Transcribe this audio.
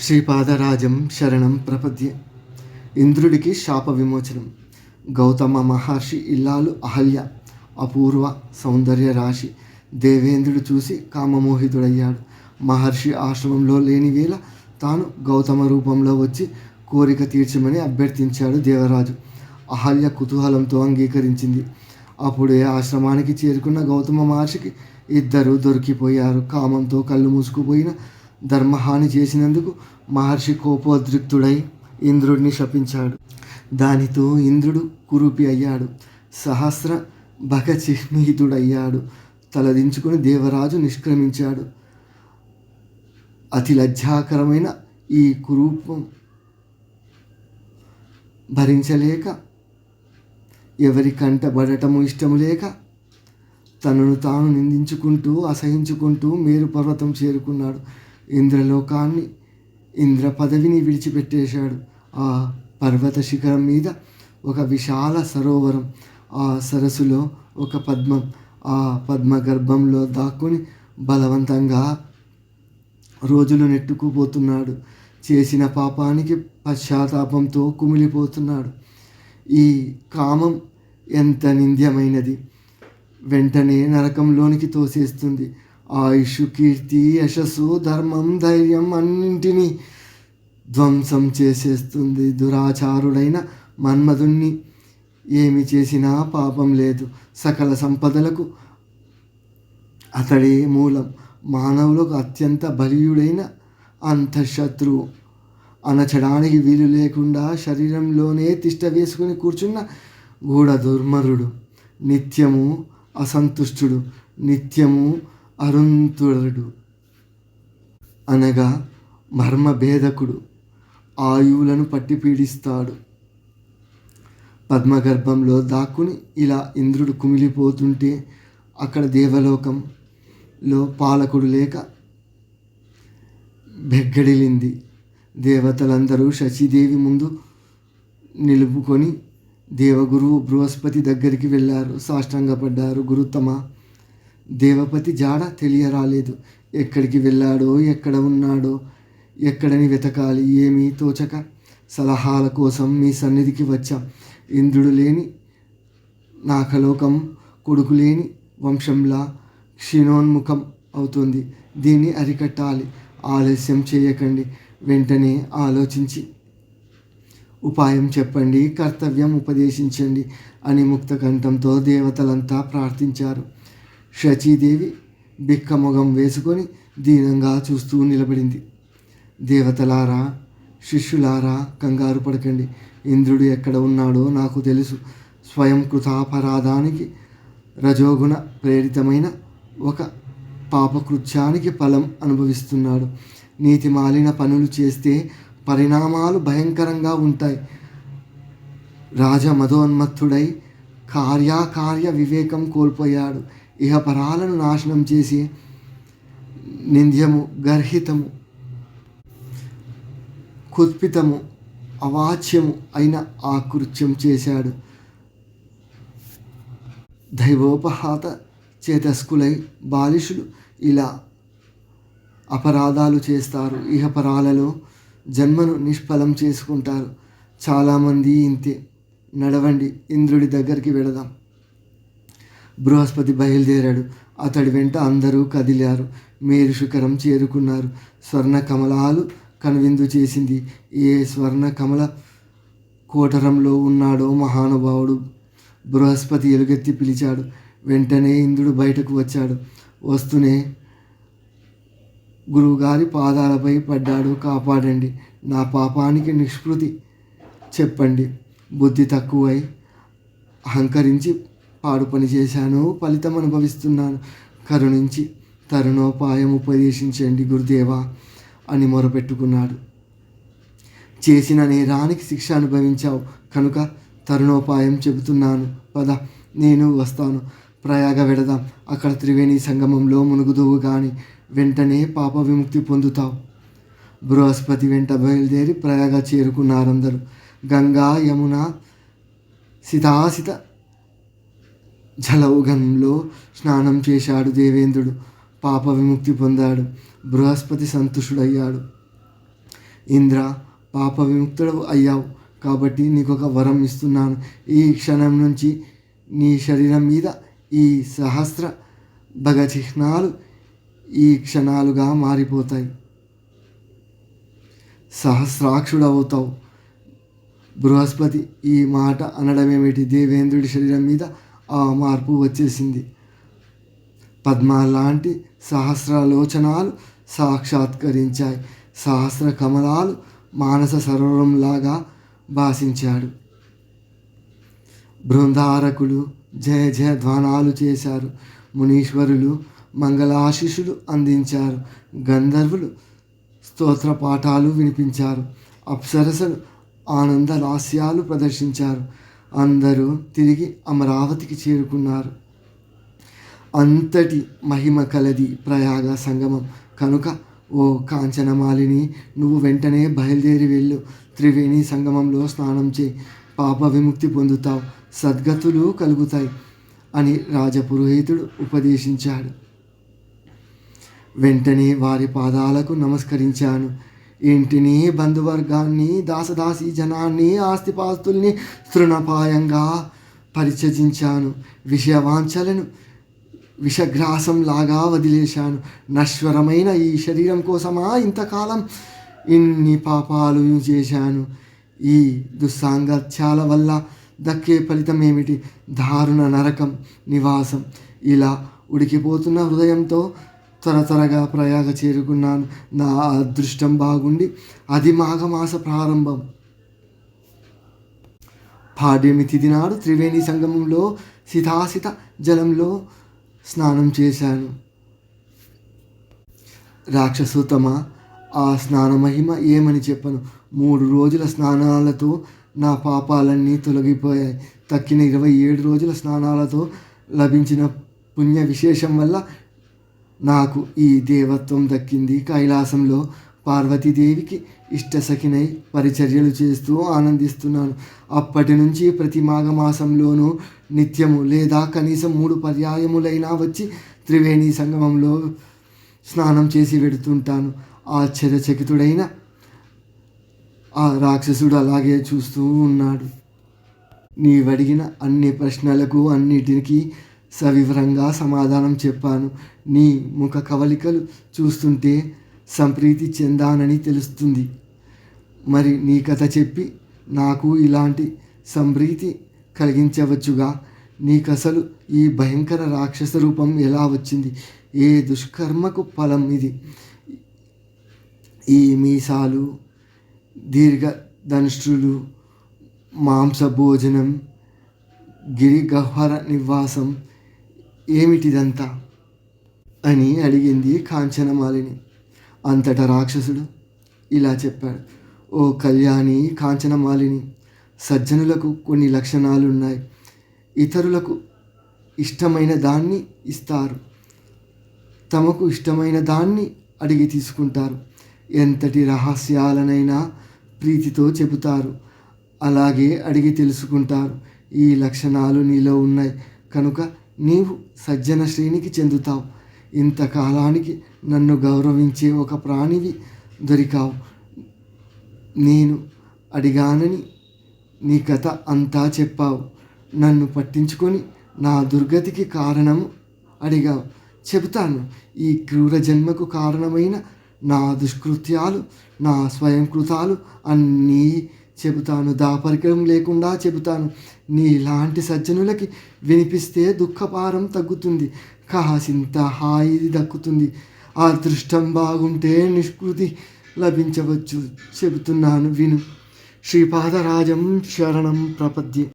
శ్రీపాదరాజం శరణం ప్రపద్య. ఇంద్రుడికి శాప విమోచనం. గౌతమ మహర్షి ఇల్లాలు అహల్య అపూర్వ సౌందర్య రాశి. దేవేంద్రుడు చూసి కామమోహితుడయ్యాడు. మహర్షి ఆశ్రమంలో లేని వేళ తాను గౌతమ రూపంలో వచ్చి కోరిక తీర్చమని అభ్యర్థించాడు దేవరాజు. అహల్య కుతూహలంతో అంగీకరించింది. అప్పుడే ఆశ్రమానికి చేరుకున్న గౌతమ మహర్షికి ఇద్దరు దొరికిపోయారు. కామంతో కళ్ళు మూసుకుపోయిన ధర్మహాని చేసినందుకు మహర్షి కోపోద్రిక్తుడై ఇంద్రుడిని శపించాడు. దానితో ఇంద్రుడు కురూపి అయ్యాడు. సహస్ర భగచిహ్నిహితుడయ్యాడు తలదించుకుని దేవరాజు నిష్క్రమించాడు. అతి లజ్జాకరమైన ఈ కురూపం భరించలేక ఎవరి కంటబడటము ఇష్టము లేక తనను తాను నిందించుకుంటూ అసహించుకుంటూ మేరు పర్వతం చేరుకున్నాడు. ఇంద్రలోకాన్ని ఇంద్ర పదవిని విడిచిపెట్టేశాడు. ఆ పర్వత శిఖరం మీద ఒక విశాల సరోవరం ఆ సరస్సులో ఒక పద్మం ఆ పద్మ గర్భంలో దాక్కుని బలవంతంగా రోజులు నెట్టుకుపోతున్నాడు. చేసిన పాపానికి పశ్చాత్తాపంతో కుమిలిపోతున్నాడు. ఈ కామం ఎంత నింద్యమైనది! వెంటనే నరకంలోనికి తోసేస్తుంది. ఆయుష్ కీర్తి యశస్సు ధర్మం ధైర్యం అన్నింటినీ ధ్వంసం చేసేస్తుంది దురాచారుడైన మన్మధుణ్ణి. ఏమి చేసినా పాపం లేదు. సకల సంపదలకు అతడే మూలం. మానవులకు అత్యంత బలీయుడైన అంతఃశత్రువు అనచడానికి వీలు లేకుండా శరీరంలోనే తిష్ట వేసుకుని కూర్చున్న గూఢ దుర్మరుడు నిత్యము అసంతుష్టుడు. నిత్యము అరుంతుడు అనగా మర్మభేదకుడు ఆయువులను పట్టి పీడిస్తాడు. పద్మగర్భంలో దాక్కుని ఇలా ఇంద్రుడు కుమిలిపోతుంటే అక్కడ దేవలోకంలో పాలకుడు లేక బెగ్గడిలింది దేవతలందరూ శశిదేవి ముందు నిలుపుకొని దేవగురువు బృహస్పతి దగ్గరికి వెళ్ళారు. సాష్టాంగపడ్డారు. గురుతమ దేవపతి జాడ తెలియరాలేదు. ఎక్కడికి వెళ్ళాడో ఎక్కడ ఉన్నాడో ఎక్కడని వెతకాలి ఏమీ తోచక సలహాల కోసం మీ సన్నిధికి వచ్చాం. ఇంద్రుడు లేని నాకలోకం కొడుకు లేని వంశంలా క్షీణోన్ముఖం అవుతుంది. దీన్ని అరికట్టాలి. ఆలస్యం చేయకండి. వెంటనే ఆలోచించి ఉపాయం చెప్పండి. కర్తవ్యం ఉపదేశించండి అని ముక్త కంఠంతో దేవతలంతా ప్రార్థించారు. షచీదేవి బిక్కమొగం వేసుకొని దీనంగా చూస్తూ నిలబడింది. దేవతలారా శిష్యులారా కంగారు పడకండి. ఇంద్రుడు ఎక్కడ ఉన్నాడో నాకు తెలుసు. స్వయం కృతాపరాధానికి రజోగుణ ప్రేరితమైన ఒక పాపకృత్యానికి ఫలం అనుభవిస్తున్నాడు. నీతి మాలిన పనులు చేస్తే పరిణామాలు భయంకరంగా ఉంటాయి. రాజ మధోన్మత్తుడై కార్యాకార్య వివేకం కోల్పోయాడు. ఇహపరాలను నాశనం చేసి నింద్యము గర్హితము కుత్పితము అవాచ్యము అయిన ఆ కృత్యం చేశాడు. దైవోపహాత చేతస్కులై బాలిషులు ఇలా అపరాధాలు చేస్తారు. ఇహపరాలలో జన్మను నిష్ఫలం చేసుకుంటారు. చాలామంది ఇంతే. నడవండి ఇంద్రుడి దగ్గరికి వెళదాం. బృహస్పతి బయలుదేరాడు. అతడి వెంట అందరూ కదిలారు. మేరు శిఖరం చేరుకున్నారు. స్వర్ణ కమలాలు కనువిందు చేసింది. ఏ స్వర్ణ కమల కోటరంలో ఉన్నాడో మహానుభావుడు బృహస్పతి ఎలుగెత్తి పిలిచాడు. వెంటనే ఇంద్రుడు బయటకు వచ్చాడు. వస్తూనే గురువుగారి పాదాలపై పడ్డాడు. కాపాడండి. నా పాపానికి నిష్కృతి చెప్పండి. బుద్ధి తక్కువై అహంకరించి పాడు పని చేశాను ఫలితం అనుభవిస్తున్నాను. కరుణించి తరుణోపాయం ఉపదేశించండి గురుదేవా అని మొరపెట్టుకున్నాడు. చేసిన నేరానికి శిక్ష అనుభవించావు. కనుక తరుణోపాయం చెబుతున్నాను. పద నేను వస్తాను. ప్రయాగ వెడదాం. అక్కడ త్రివేణి సంగమంలో మునుగుదువు కానీ వెంటనే పాప విముక్తి పొందుతావు. బృహస్పతి వెంట బయలుదేరి ప్రయాగ చేరుకున్నారందరూ. గంగా యమున సితాసిత జలౌగంలో స్నానం చేశాడు దేవేంద్రుడు. పాప విముక్తి పొందాడు. బృహస్పతి సంతుష్టుడయ్యాడు. ఇంద్ర పాప విముక్తుడు అయ్యావు కాబట్టి నీకు ఒక వరం ఇస్తున్నాను. ఈ క్షణం నుంచి నీ శరీరం మీద ఈ సహస్ర భగ చిహ్నాలు ఈ క్షణాలుగా మారిపోతాయి. సహస్రాక్షుడవుతావు. బృహస్పతి ఈ మాట అనడమేమిటి? దేవేంద్రుడి శరీరం మీద ఆ మార్పు వచ్చేసింది. పద్మ లాంటి సహస్రలోచనాలు సాక్షాత్కరించాయి. సహస్ర కమలాలు మానస సరోవరంలాగా భాషించాడు. బృందారకులు జయ జయ ధ్వానాలు చేశారు. మునీశ్వరులు మంగళాశిషులు అందించారు. గంధర్వులు స్తోత్ర పాఠాలు వినిపించారు. అప్సరసలు ఆనంద రాస్యాలు ప్రదర్శించారు. అందరూ తిరిగి అమరావతికి చేరుకున్నారు. అంతటి మహిమ కలది ప్రయాగ సంగమం. కనుక ఓ కాంచనమాలిని నువ్వు వెంటనే బయలుదేరి వెళ్ళు. త్రివేణి సంగమంలో స్నానం చేయి. పాప విముక్తి పొందుతావు. సద్గతులు కలుగుతాయి అని రాజపురోహితుడు ఉపదేశించాడు. వెంటనే వారి పాదాలకు నమస్కరించాను. ఇంటిని బంధువర్గాన్ని దాసదాసి జనాన్ని ఆస్తిపాస్తుల్ని తృణపాయంగా పరిచయించాను విషయవాంఛలను విషగ్రాసంలాగా వదిలేశాను. నశ్వరమైన ఈ శరీరం కోసమా ఇంతకాలం ఇన్ని పాపాలు చేశాను? ఈ దుస్సాంగత్యాల వల్ల దక్కే ఫలితం ఏమిటి దారుణ నరకం నివాసం. ఇలా ఉడికిపోతున్న హృదయంతో త్వర త్వరగా ప్రయాగ చేరుకున్నాను. నా అదృష్టం బాగుండి అది మాఘమాస ప్రారంభం. పాడ్యమి తిది నాడు త్రివేణి సంగమంలో సితాసిత జలంలో స్నానం చేశాను. రాక్షసోత్తమ ఆ స్నాన మహిమ ఏమని చెప్పను? మూడు రోజుల స్నానాలతో నా పాపాలన్నీ తొలగిపోయాయి. తక్కిన ఇరవై ఏడు రోజుల స్నానాలతో లభించిన పుణ్య విశేషం వల్ల నాకు ఈ దేవత్వం దక్కింది. కైలాసంలో పార్వతీదేవికి ఇష్టసఖినై పరిచర్యలు చేస్తూ ఆనందిస్తున్నాను. అప్పటి నుంచి ప్రతి మాఘమాసంలోనూ నిత్యము లేదా కనీసం మూడు పర్యాయములైనా వచ్చి త్రివేణి సంగమంలో స్నానం చేసి వెడుతుంటాను. ఆశ్చర్యచకితుడైన ఆ రాక్షసుడు అలాగే చూస్తూ ఉన్నాడు. నీవడిగిన అన్ని ప్రశ్నలకు అన్నిటికీ సవివరంగా సమాధానం చెప్పాను. నీ ముఖ కవలికలు చూస్తుంటే సంప్రీతి చెందానని తెలుస్తుంది. మరి నీ కథ చెప్పి నాకు ఇలాంటి సంప్రీతి కలిగించవచ్చుగా? నీకసలు ఈ భయంకర రాక్షస రూపం ఎలా వచ్చింది? ఏ దుష్కర్మకు ఫలం ఇది? ఈ మీసాలు దీర్ఘ ధనుష్ఠులు మాంస భోజనం గిరిగహ్వర నివాసం ఏమిటిదంతా? అని అడిగింది కాంచనమాలిని అంతటా రాక్షసుడు ఇలా చెప్పాడు. ఓ కళ్యాణి కాంచనమాలిని సజ్జనులకు కొన్ని లక్షణాలు ఉన్నాయి ఇతరులకు ఇష్టమైన దాన్ని ఇస్తారు. తమకు ఇష్టమైన దాన్ని అడిగి తీసుకుంటారు. ఎంతటి రహస్యాలనైనా ప్రీతితో చెబుతారు. అలాగే అడిగి తెలుసుకుంటారు. ఈ లక్షణాలు నీలో ఉన్నాయి. కనుక నీవు సజ్జన శ్రేణికి చెందుతావు. ఇంతకాలానికి నన్ను గౌరవించే ఒక ప్రాణివి దొరికావు. నేను అడిగానని నీ కథ అంతా చెప్పావు. నన్ను పట్టించుకొని నా దుర్గతికి కారణము అడిగావు. చెబుతాను ఈ క్రూర జన్మకు కారణమైన నా దుష్కృత్యాలు నా స్వయంకృతాలు అన్నీ చెబుతాను దాపరికం లేకుండా చెబుతాను. నీలాంటి సజ్జనులకి వినిపిస్తే దుఃఖపారం తగ్గుతుంది. కాసింత హాయి దక్కుతుంది. ఆ దృష్టం బాగుంటే నిష్కృతి లభించవచ్చు. చెబుతున్నాను విను. శ్రీపాదరాజం శరణం ప్రపద్యే.